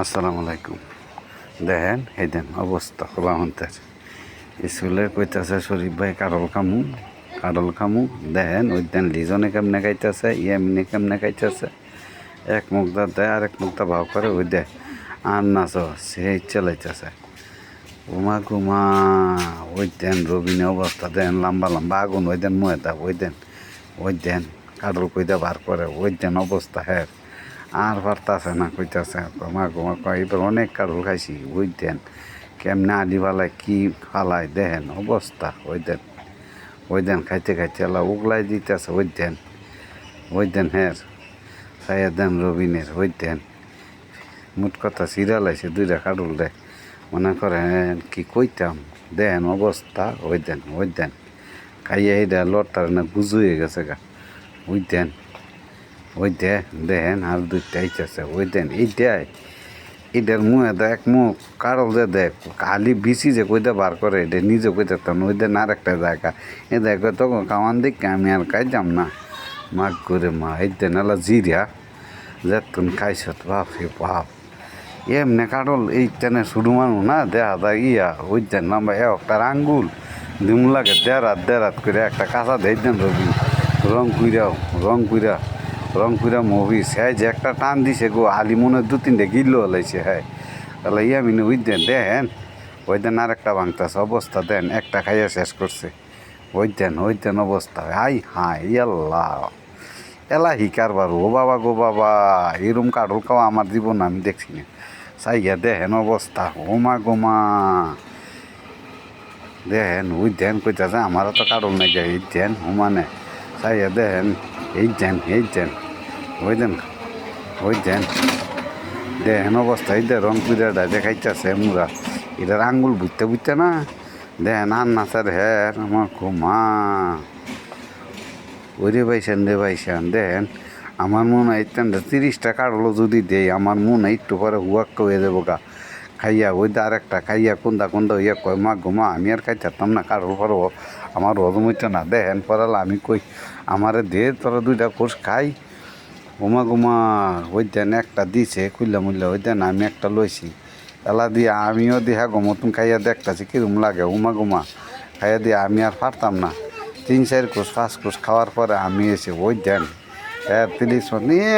আসসালামু আলাইকুম। দেখেন, এই দেন অবস্থা বাহন্তের স্কুলে কইতাছে, শরীফ ভাই কারল খামু কারল খামু। দেখেন, ওই দেন লিজনে কেমনে খাইতেছে ইয়ামিনে কেমনে খাইতেছে। এক মুখটা দেয় আর এক মুখটা ভাব করে, ওই দে আর নাচ সেই চালাইতেছে। উমা গুমা ওই দেন রবিনে অবস্থা দেন লম্বা লম্বা আগুন, ওই দেন মুয়ে দা ওই দেন ওই দেন কাডল কইদা বার করে, ওই দেন অবস্থা হ্যাঁ। আর পারতাছে না, কইতাছে মা গোমা কয় এবার অনেক কাডল খাইছি দেন, কেমনে আলি ফালায় কি ফালায় দেখেন, অবস্থা, ওই দেন ওই দেন, খাইতে খাইতে এলা উগলাই দিতেছে, ওই দেন ওই দেন হ্যাঁ সাইয়া দেন রবিনের, ওই দেন, মুট কথা সিরিয়াল আছে দুইটা কাডল দে, মনে করেন, কি কইতাম দেন অবস্থা, ওই দেন ওই দেন, খাইয়া এইটা লড়তার না গুজু হয়ে গেছে গা, ওই দেন ওই দে দেন আর দুইটা আইতেছে ওই দেন, এইটাই। এটার মুহে দেখ মুখ কারল যে দেখ খালি বিসি যে কইতে বার করে, এটা নিজে কইতে তো ওই দেন আর একটা জায়গা। এ দেখ, তখন কামান দিক আমি আর খাইতাম না। মাগ করে মা, এই দেন জিরিয়া যে তুমি খাইছ বাপ রে বাপ। এমনি কাটল এই তেনে শুরু মানু না, দেহা দা ইয়া, ওই দেন লম্বা একটা আঙ্গুল দিমু লাগে দেড়াত দেড়াত করে একটা কাঁচা দেই দেন রবি। রং কুইরাও, রং কুইরা রং কুইরা মুভি সে যে একটা টান দিছে গো, আলি মনে দু তিনটে গিল্লো হলাইছে হ্যাঁ। তাহলে ইয়া মিনে ওই দেন? দেন ওই দেন আর একটা ভাঙতাছে অবস্থা দেন, একটা খাইয়া শেষ করছে। ওই দেন ওই দেন অবস্থা হাই হাই ইয়াল্লাহ। এলা হিকার বারু ও বাবা গো বাবা, এরম কাঠল খাওয়া আমার জীবন আমি দেখছি না। সাইয়া দেখেন অবস্থা, ও মা গো মা। দেখেন ওই দেন কইতাছে, আমারও তো কারণ নাই এই দেন হুমানে সাইয়া দেখেন এই দেন এই দেন ওই দেন ওই দেন দেখেন অবস্থা এই দে রং পিড়াটা দেখাইতেছে মুরা এটার আঙ্গুল বুঝতে বুঝতে না? দেখেন আর নাচার হ্যাঁ আমার ঘুমা ওরে পাইছেন রে পাইছেন দেখেন আমার মনে হয় তিরিশটা কাটলো যদি দেই, আমার মনে একটু পরে হুয়াক্ক হয়ে দেবো গা। খাইয়া ওই দা আরেকটা খাইয়া কোনদা কোনদা ইয়া কয়, মা ঘুমা আমি আর খাই থাকতাম না, কারও পরব আমার হজম হইতো না, দেখেন পরাল আমি কই, আমারে দে, তোরা দুইটা কোষ খাই। ঘুমা ঘুমা ওই দেন একটা দিছে খুললা মুল্লা ওই দেন আমি একটা লইছি। এলা দিয়ে আমিও দেহা গমতন খাইয়া দেখতাছি, কিরম লাগে উমা গুমা খাইয়া দিয়ে আমি আর পারতাম না। তিন, চার কোষ, পাঁচ কোষ খাওয়ার পরে আমি এসে, ওই দেন হ্যাঁ তিরিশ নিয়ে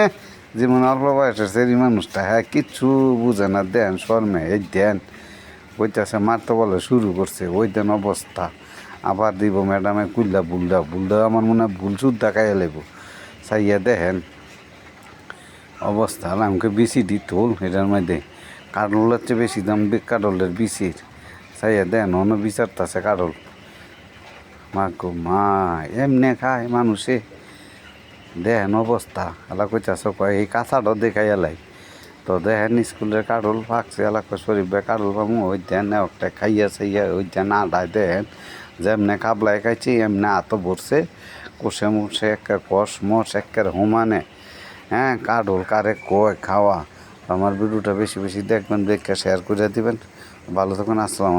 যেমন অল্প বয়সের সেই মানুষটা হ্যাঁ কিচ্ছু বুঝে না, দেন শর্মে, এই দেন। কইতাছে মারতে বলে শুরু করছে, ওই দেন অবস্থা। আবার দিব ম্যাডামে কুল্লা বুলদা বুলদা আমার মনে হয় ভুল সুদ্ধা খাইয়া লেব। চাইয়া দেখেন, অবস্থা আমাকে বিসি দি তোল এটার মধ্যে। কাটলের চেয়ে বেশি দাম, বে- কাটলের বিসির চাইয়া দেন অন্য বিচারতাছে কাটল। মা গো মা, এমনি খায় মানুষে। দেখেন অবস্থা। এলা কইতাছে কয়, এই কাঁচাটাও দেখাই এলাই তো দেখেন স্কুলের কাটল ফাঁকছে এলাকা শরীফ কাটল পামু ওই দেন একটা খাইয়া চাইয়া ওই দেন আডায় দেখেন যেমনে কাবলায় খাইছি, এমনি আত ভরছে। কষে মুসে একের কষ মশ একের হোমানে। হ্যাঁ কাডল কারে কয়, খাওয়া। আমার ভিডিওটা বেশি বেশি দেখবেন, দেখে শেয়ার করে দিবেন। ভালো থাকুন, আসসালাম